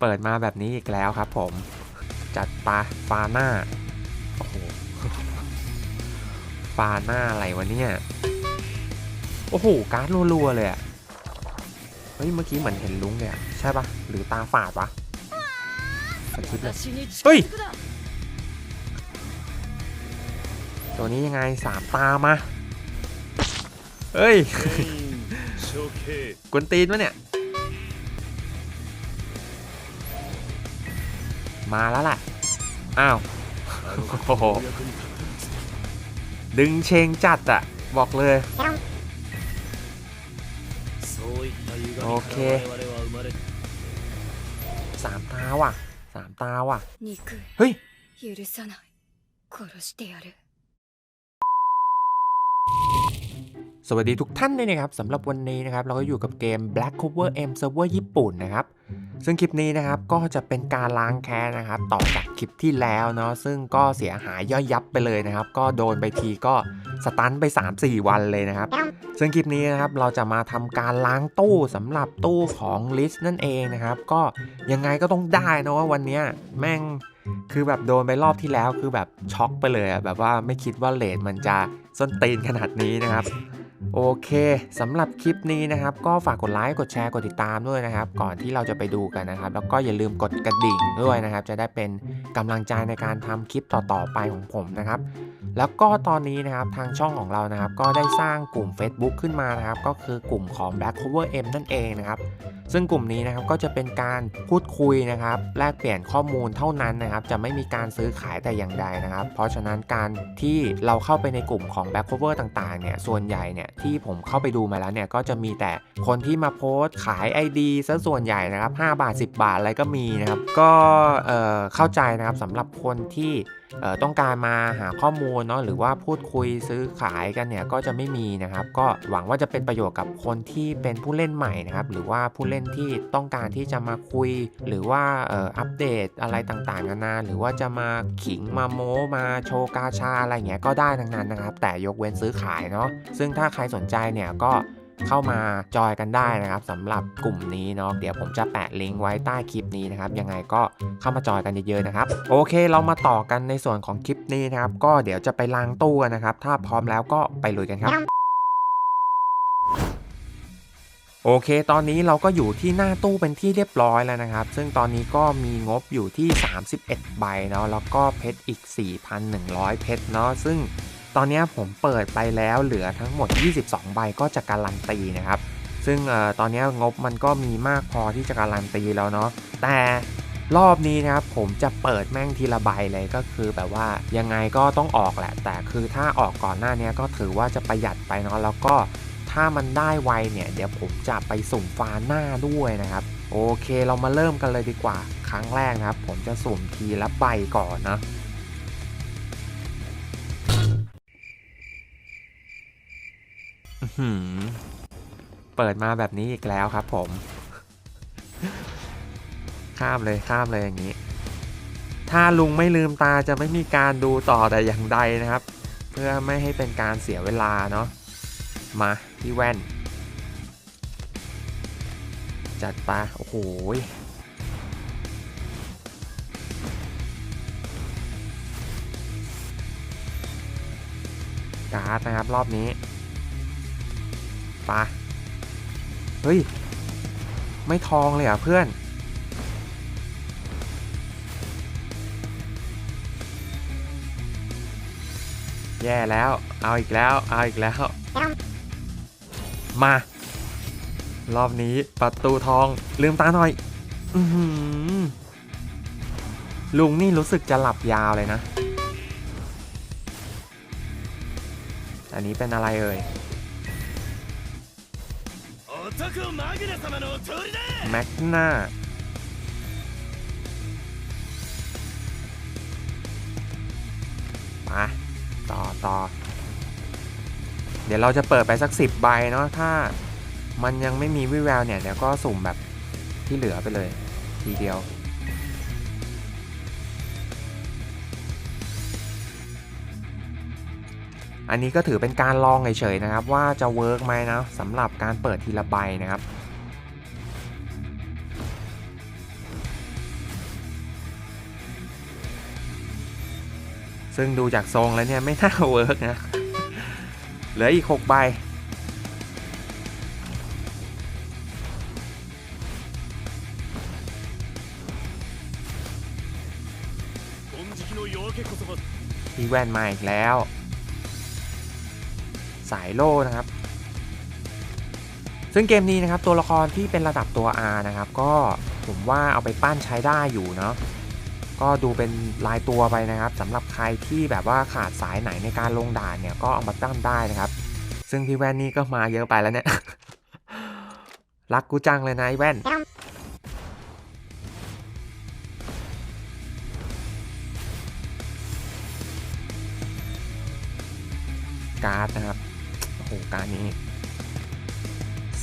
เปิดมาแบบนี้อีกแล้วครับผม จัดปลาฟาน่าโอ้โหฟาน่าอะไรวะเนี่ย โอ้โห การ์ดรัวๆเลยอะเฮ้ย เมื่อกี้เหมือนเห็นลุงเนี่ย ใช่ปะหรือตาฝาดปะสกิปเลยเฮ้ย ตัวนี้ยังไงสามตามา เฮ้ยกวนตีนวะเนี่ย มาแล้วแหละอ้าวดึงเชงจัดอะบอกเลย โอเคสามตาว่ะสามตาว่ะ เฮ้ย สวัสดีทุกท่านเลยนะครับสำหรับวันนี้นะครับเราก็อยู่กับเกม Black Cover M Server ญี่ปุ่นนะครับซึ่งคลิปนี้นะครับก็จะเป็นการล้างแค้นนะครับต่อจากคลิปที่แล้วเนาะซึ่งก็เสียหายย่อยยับไปเลยนะครับ ก็โดนไปทีก็สตันไป 3-4 วันเลยนะครับ ซึ่งคลิปนี้นะครับเราจะมาทำการล้างตู้สำหรับตู้ของลิสนั่นเองนะครับ ก็ยังไงก็ต้องได้นะว่าวันนี้แม่ง คือแบบโดนไปรอบที่แล้วคือแบบช็อกไปเลยอะแบบว่าไม่คิดว่าเลทมันจะส้นตีนขนาดนี้นะครับโอเคสำหรับคลิปนี้นะครับ ก็ฝากกดไลค์กดแชร์กดติดตามด้วยนะครับ ก่อนที่เราจะไปดูกันนะครับ แล้วก็อย่าลืมกดกระดิ่งด้วยนะครับ จะได้เป็นกำลังใจในการทำคลิปต่อๆไปของผมนะครับ แล้วก็ตอนนี้นะครับทางช่องของเรานะครับ ก็ได้สร้างกลุ่ม Facebook ขึ้นมานะครับ ก็คือกลุ่มของ Black Cover M นั่นเองนะครับ ซึ่งกลุ่มนี้นะครับก็จะเป็นการพูดคุยนะครับ แลกเปลี่ยนข้อมูลเท่านั้นนะครับจะไม่มีการซื้อขายแต่อย่างใดนะครับ เพราะฉะนั้นการที่เราเข้าไปในกลุ่มของ Back Cover ต่างๆเนี่ยส่วนใหญ่เนี่ยที่ผมเข้าไปดูมาแล้วเนี่ยก็จะมีแต่คนที่มาโพสต์ขาย ID ซะส่วนใหญ่นะครับ5บาท 10 บาทอะไรก็มีนะครับ ก็เข้าใจนะครับสำหรับคนที่ ต้องการมาหาข้อมูลเนาะหรือว่าพูดคุยซื้อขายกันเนี่ยก็จะไม่มีนะครับ ก็หวังว่าจะเป็นประโยชน์กับคนที่เป็นผู้เล่นใหม่นะครับ หรือว่าผู้เล่นที่ต้องการที่จะมาคุย หรือว่าเอ่ออัปเดตอะไรต่างๆกันานาหรือว่าจะมาขิงมาโม้มาโชว์กาชาอะไรเงี้ยก็ได้ทั้งนั้นนะครับ แต่ยกเว้นซื้อขายเนาะซึ่งถ้าใครสนใจเนี่ยก็ เข้ามาจอยกันได้นะครับสำหรับกลุ่มนี้เนาะเดี๋ยวผมจะแปะลิงก์ไว้ใต้คลิปนี้นะครับยังไงก็เข้ามาจอยกันเยอะๆนะครับโอเคเรามาต่อกันในส่วนของคลิปนี้นะครับก็เดี๋ยวจะไปล้างตู้กันนะครับถ้าพร้อมแล้วก็ไปลุยกันครับโอเค ตอนนี้เราก็อยู่ที่หน้าตู้เป็นที่เรียบร้อยแล้วนะครับ ซึ่งตอนนี้ก็มีงบอยู่ที่ 31 ใบเนาะ แล้วก็เพชรอีก 4,100 เพชรเนาะ ซึ่ง ตอนนี้ผมเปิดไปแล้วเหลือทั้งหมด 22 ใบก็จะการันตีนะครับ ซึ่งออตอนนี้งบมันก็มีมากพอที่จะการันตีแล้วเนาะ แต่รอบนี้นะครับผมจะเปิดแม่งทีละใบเลยก็คือแบบว่ายังไงก็ต้องออกแหละ แต่คือถ้าออกก่อนหน้านี้ก็ถือว่าจะประหยัดไปเนาะแล้วก็ถ้ามันได้ไวเนี่ย เดี๋ยวผมจะไปสุ่มฟาหน้าด้วยนะครับ โอเคเรามาเริ่มกันเลยดีกว่า ครั้งแรกนะครับ ผมจะสุ่มทีละใบก่อนนะ เปิดมาแบบนี้อีกแล้วครับผม ข้ามเลยข้ามเลยอย่างนี้ ถ้าลุงไม่ลืมตาจะไม่มีการดูต่อแต่อย่างใดนะครับ เพื่อไม่ให้เป็นการเสียเวลาเนาะ มาที่แว่น จัดไปโอ้โหการ์ดนะครับรอบนี้ ปะเฮ้ย ไม่ทองเลยอะเพื่อน แย่แล้ว เอาอีกแล้ว เอาอีกแล้ว มา รอบนี้ประตูทองลืมตาหน่อย อือหือลุงนี่รู้สึกจะหลับยาวเลยนะ อันนี้เป็นอะไรเอ่ย แม็กนามาต่อต่อ เดี๋ยวเราจะเปิดไปสักสิบใบเนาะถ้ามันยังไม่มีวิแววเนี่ย เดี๋ยวก็สุ่มแบบที่เหลือไปเลย ทีเดียว อันนี้ก็ถือเป็นการลองเฉยๆนะครับ ว่าจะเวิร์กไหมนะสำหรับการเปิดทีละใบนะครับซึ่งดูจากทรงแล้วเนี่ยไม่น่าเวิร์กนะ เหลืออีก 6 ใบ ที่แว่นมาอีกแล้ว สายโล่นะครับ ซึ่งเกมนี้นะครับตัวละครที่เป็นระดับตัว R นะครับ ก็ผมว่าเอาไปปั้นใช้ได้อยู่เนาะก็ดูเป็นลายตัวไปนะครับสำหรับใครที่แบบว่าขาดสายไหนในการลงด่านเนี่ยก็เอามาตั้งได้นะครับ ซึ่งพี่แว่นนี่ก็มาเยอะไปแล้วเนี่ยรักกูจังเลยนะไอ้แว่นการ์ดนะครับ โอ้โหกานี้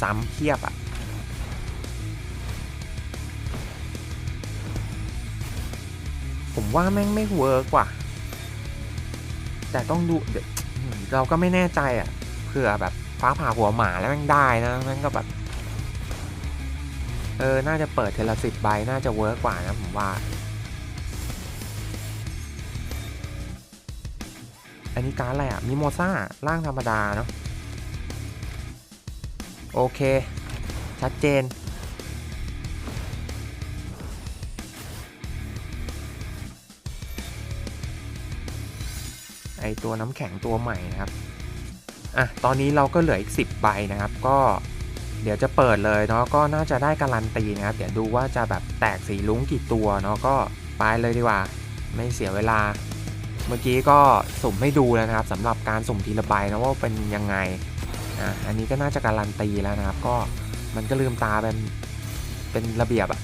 ซ้ำเทียบอะ่ะผมว่าแม่งไม่เวิร์กว่ะ แต่ต้องดูเดี๋ยวเราก็ไม่แน่ใจอะ่ะเผื่อแบบฟ้าผ่าหัวหมาแล้วแม่งได้นะแม่งก็แบบ เออ น่าจะเปิดเทละสิบใบ น่าจะเวิร์กกว่านะผมว่า อันนี้การอะไรอะ มิโมซ่าร่างธรรมดาเนาะ โอเค ชัดเจน ไอตัวน้ำแข็งตัวใหม่นะครับ อะ ตอนนี้เราก็เหลืออีก 10 ใบนะครับ ก็เดี๋ยวจะเปิดเลยเนาะ ก็น่าจะได้การันตีนะครับ เดี๋ยวดูว่าจะแบบแตกสีลุ้งกี่ตัวเนาะ ก็ไปเลยดีกว่า ไม่เสียเวลา เมื่อกี้ก็สุ่มให้ดูแล้วนะครับสำหรับการสุ่มทีละใบนะว่าเป็นยังไง อ,อันนี้ก็น่าจะการันตีแล้วนะครับ ก็มันก็ลืมตาเป็นเป็นระเบียบอะ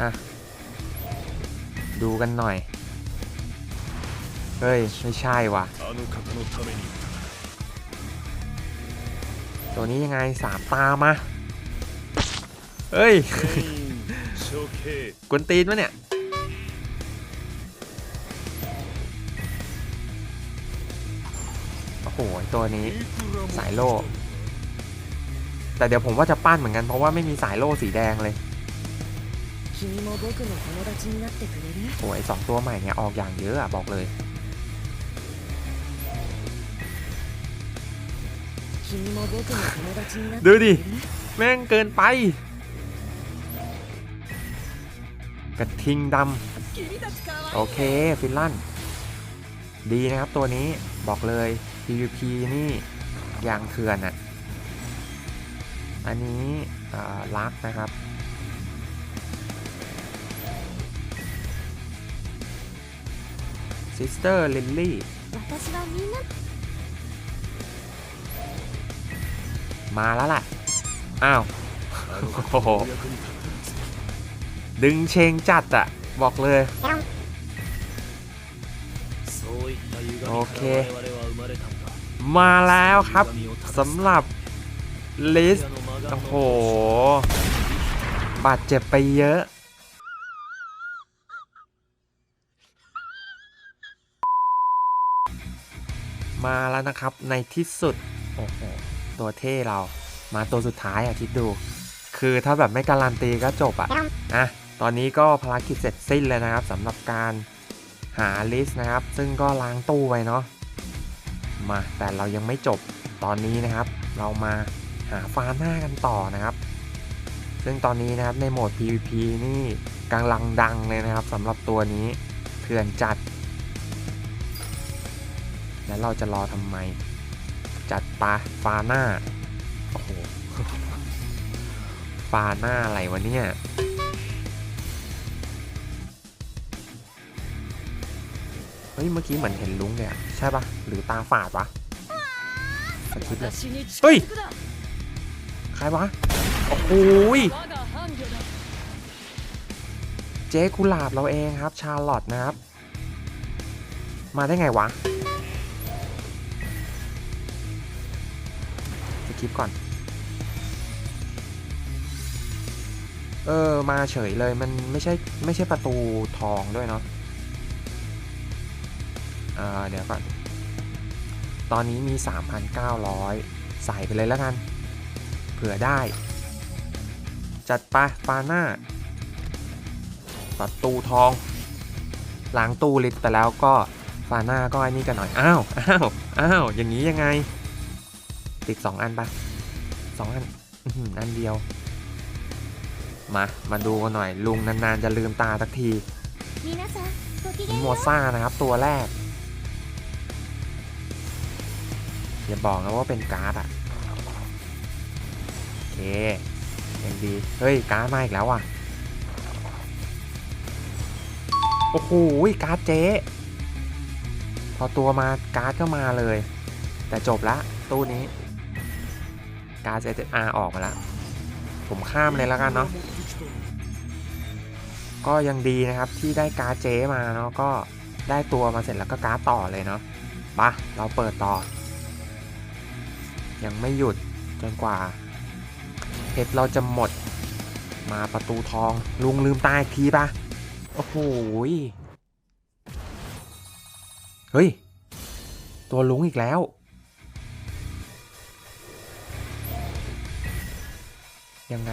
อะดูกันหน่อย เฮ้ย ไม่ใช่วะตัวนี้ยังไงสามตามา เฮ้ย กวนตีนวะเนี่ย โอ้หตัวนี้สายโล่ แต่เดี๋ยวผมว่าจะปั้นเหมือนกันเพราะว่าไม่มีสายโล่สีแดงเลยโอ้ยสองตัวใหม่เนี่ยออกอย่างเยอะอะบอกเลยดูดิ แม่งเกินไป กระทิงดำโอเค ฟินแลนด์ดีนะครับตัวนี้บอกเลย PVP นี่ยางเถื่อนอะ่ะ อันนี้ลักนะครับ ซิสเตอร์ลินลี่มาแล้วล่ะ อ้าวดึงเชงจัดอะบอกเลย โอเค มาแล้วครับสำหรับลิสโอ้โห บาดเจ็บไปเยอะ มาแล้วนะครับในที่สุด โอ้โห ตัวเท่เรามาตัวสุดท้ายอะคิดดู คือถ้าแบบไม่การันตีก็จบอะอะตอนนี้ก็ภารกิจเสร็จสิ้นเลยนะครับสำหรับการ หาลิสต์นะครับ ซึ่งก็ล้างตู้ไว้เนาะมาแต่เรายังไม่จบตอนนี้นะครับ เรามาหาฟาร์หน้ากันต่อนะครับ ซึ่งตอนนี้นะครับในโหมด PVP นี่กำลังดังเลยนะครับสำหรับตัวนี้เถื่อนจัด แล้วเราจะรอทำไม จัดปะฟาหน้าโอ้โหฟาหน้าอะไรวะเนี่ย ฮ้ยเมื่อกี้เหมือนเห็นลุงแกใช่ปะหรือตาฝาดวะสกิดเลยเฮ้ยใครวะโอ้โหเจ๊กุหลาบเราเองครับ ชาร์ลอตนะครับ มาได้ไงวะสกิปก่อน เออ มาเฉยเลยมันไม่ใช่ไม่ใช่ประตูทองด้วยเนาะ เดี๋ยวก่อน ตอนนี้มี 3,900 ใส่ไปเลยแล้วกัน เผื่อได้ จัดไปปาหน้าประตูทองล้างตู้ลิตไปแล้วก็ฟาหน้าก็ไอ้นี่กันหน่อย อ้าว อ้าว อ้าว อย่างนี้ยังไง ติด 2 อันปะสองอันอันเดียว มา มาดูกันหน่อยลุงนานๆจะลืมตาสักที โมซ่านะครับตัวแรก อย่าบอกนะว่าเป็นการ์ดอะโอเคยังดีเฮ้ยการ์ดมาอีกแล้วอะโอ้โหการ์ดเจ๊พอตัวมาการ์ดก็มาเลย แต่จบละตู้นี้ การ์ดเออาออกมาล้วผมข้ามเลยแล้วกันเนาะก็ยังดีนะครับที่ได้การ์ดเจ๊มาเนาะก็ได้ตัวมาเสร็จแล้วก็การ์ดต่อเลยเนาะปะเราเปิดต่อ ยังไม่หยุดจนกว่าเพชรเราจะหมด มาประตูทองลุงลืมตาอีกทีปะโอ้โหเฮ้ย ตัวลุงอีกแล้ว ยังไง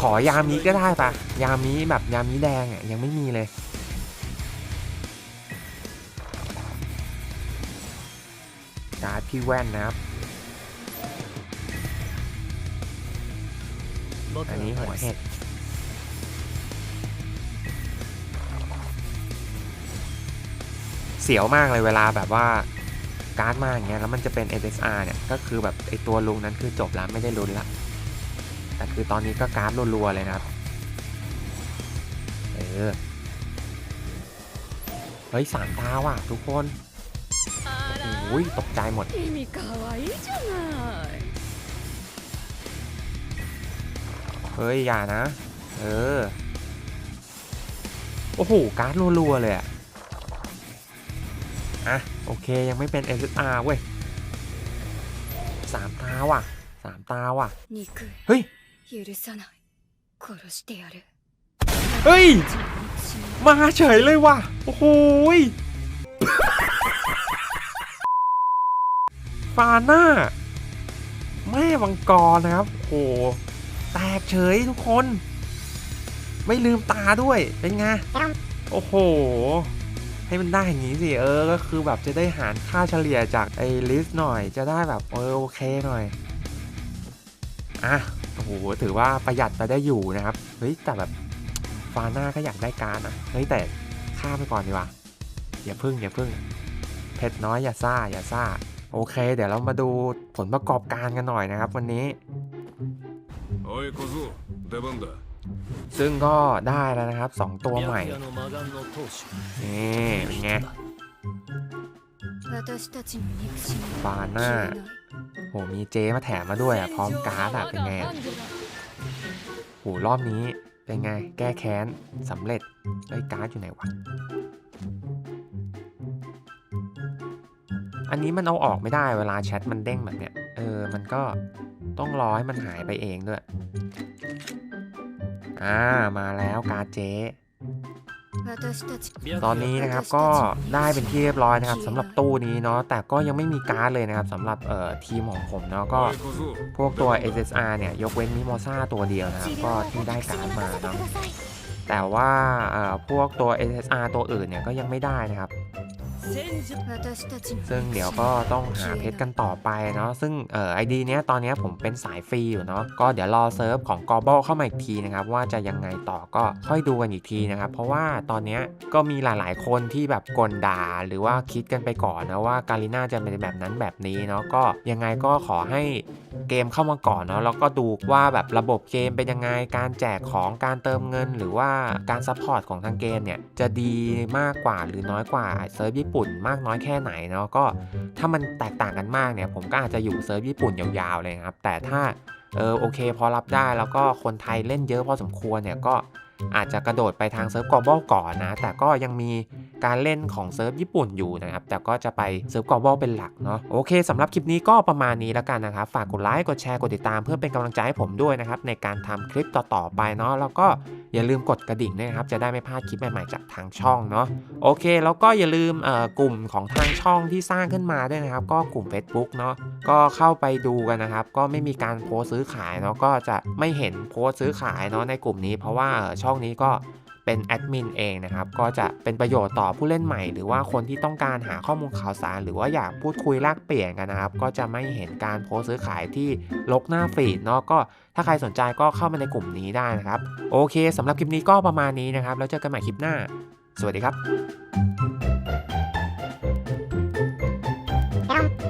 ขอยามีก็ได้ปะยามีแบบยามีแดงอะยังไม่มีเลยการ์ดพี่แว่นนะครับ อันนี้หัวเห็ดเสียวมากเลยเวลาแบบว่าการ์ดมาอย่างเงี้ยแล้วมันจะเป็น SSR เนี่ย ก็คือแบบไอตัวลุงนั้นคือจบแล้วไม่ได้ลุ้นละแต่คือตอนนี้ก็การ์ดรัวๆเลยนะครับ เออ เฮ้ยสามตาว่ะทุกคนあโอ้ยตกใจหมด เฮ้ย อย่านะ เออ โอ้โห การ์ดรัวๆเลยอะอะ โอเค ยังไม่เป็น SSR เว้ยสามตาว่ะสามตาว่ะ เฮ้ยเฮ้ย มาเฉยเลยว่ะ โอ้โหฟาน่าแม่วังกรนะครับ โอ้ แตกเฉยทุกคน ไม่ลืมตาด้วยเป็นไง โอ้โห ให้มันได้อย่างนี้สิ เออ ก็คือแบบจะได้หารค่าเฉลี่ยจากไอ้ลิสต์หน่อยจะได้แบบเออโอเคหน่อย อะ โอ้โห ถือว่าประหยัดไปได้อยู่นะครับ เฮ้ย แต่แบบฟาน่าก็อยากได้การนะเฮ้ย แต่ข้ามไปก่อนดีกว่าอย่าพึ่งอย่าพึ่งเพชรน้อยอย่าซ่าอย่าซ่าโอเค เดี๋ยวเรามาดูผลประกอบการกันหน่อยนะครับ วันนี้ おい小僧出番だ ซึ่งก็ได้แล้วนะครับ 2 ตัวใหม่ 白夜の魔眼の当主 นี่เป็นไง 私たちの憎しみバーナー消えない โห มีเจมาแถมมาด้วยอ่ะ พร้อมการ์ดอ่ะ เป็นไงอะโห รอบนี้ เป็นไง แก้แค้นสำเร็จเอ้ยการ์ดอยู่ไหนวะ อันนี้มันเอาออกไม่ได้เวลาแชทมันเด้งแบบเนี้ย เออ มันก็ ต้องรอให้มันหายไปเองด้วย อ่า มาแล้วการ์เจตอนนี้นะครับก็ได้เป็นที่เรียบร้อยนะครับสำหรับตู้นี้เนาะแต่ก็ยังไม่มีการ์ดเลยนะครับสำหรับเอ่อทีมของผมเนาะก็พวกตัว SSR เนี่ยยกเว้นมิโมซ่าตัวเดียวนะครับก็ที่ได้การ์ดมาเนาะแต่ว่าพวกตัว SSR ตัวอื่นเนี่ยก็ยังไม่ได้นะครับ ซึ่งเดี๋ยวก็ต้องหาเพชรกันต่อไปเนาะซึ่งเอ่อไอดีเนี้ยตอนเนี้ยผมเป็นสายฟรีอยู่เนาะก็เดี๋ยวรอเซิร์ฟของ g o b l e เข้ามาอีกทีนะครับว่าจะยังไงต่อก็ค่อยดูกันอีกทีนะครับเพราะว่าตอนเนี้ยก็มีหลายๆ คนที่แบบกลด่าหรือว่าคิดกันไปก่อนนะว่าการีน่าจะเป็นแบบนั้นแบบนี้เนาะก็ยังไงก็ขอให้เกมเข้ามาก่อนเนาะแล้วก็ดูว่าแบบระบบเกมเป็นยังไงการแจกของการเติมเงิน หรือว่าการซัพพอร์ตของทางเกมเนี่ยจะดีมากกว่าหรือน้อยกว่าเซิร์ฟญี่ปุ่นมากน้อยแค่ไหนเนาะก็ถ้ามันแตกต่างกันมากเนี่ย ผมก็อาจจะอยู่เซิร์ฟญี่ปุ่นยาวๆเลยครับ แต่ถ้าเออโอเค พอรับได้แล้วก็คนไทยเล่นเยอะพอสมควรเนี่ยก็ อาจจะกระโดดไปทางเซิร์ฟกอบอลก่อนนะ แต่ก็ยังมีการเล่นของเซิร์ฟญี่ปุ่นอยู่นะครับ แต่ก็จะไปเซิร์ฟกอบอลเป็นหลักเนาะ โอเคสำหรับคลิปนี้ก็ประมาณนี้แล้วกันนะครับ ฝากกดไลค์ กดแชร์ กดติดตามเพื่อเป็นกำลังใจให้ผมด้วยนะครับ ในการทำคลิปต่อๆไปเนาะ แล้วก็อย่าลืมกดกระดิ่งด้วยนะครับ จะได้ไม่พลาดคลิปใหม่ๆจากทางช่องเนาะ โอเค แล้วก็อย่าลืมกลุ่มของทางช่องที่สร้างขึ้นมาด้วยนะครับ ก็กลุ่ม Facebook เนาะ ก็เข้าไปดูกันนะครับ ก็ไม่มีการโพสต์ซื้อขายเนาะ ก็จะไม่เห็นโพสซื้อขายเนาะในกลุ่มนี้เพราะว่าเอ่อช่องนี้ก็เป็นแอดมินเองนะครับ ก็จะเป็นประโยชน์ต่อผู้เล่นใหม่ หรือว่าคนที่ต้องการหาข้อมูลข่าวสาร หรือว่าอยากพูดคุยแลกเปลี่ยนกันนะครับ ก็จะไม่เห็นการโพสต์ซื้อขายที่ลกหน้าฟีดเนาะก็ถ้าใครสนใจก็เข้ามาในกลุ่มนี้ได้นะครับ โอเคสำหรับคลิปนี้ก็ประมาณนี้นะครับ แล้วเจอกันใหม่คลิปหน้า สวัสดีครับ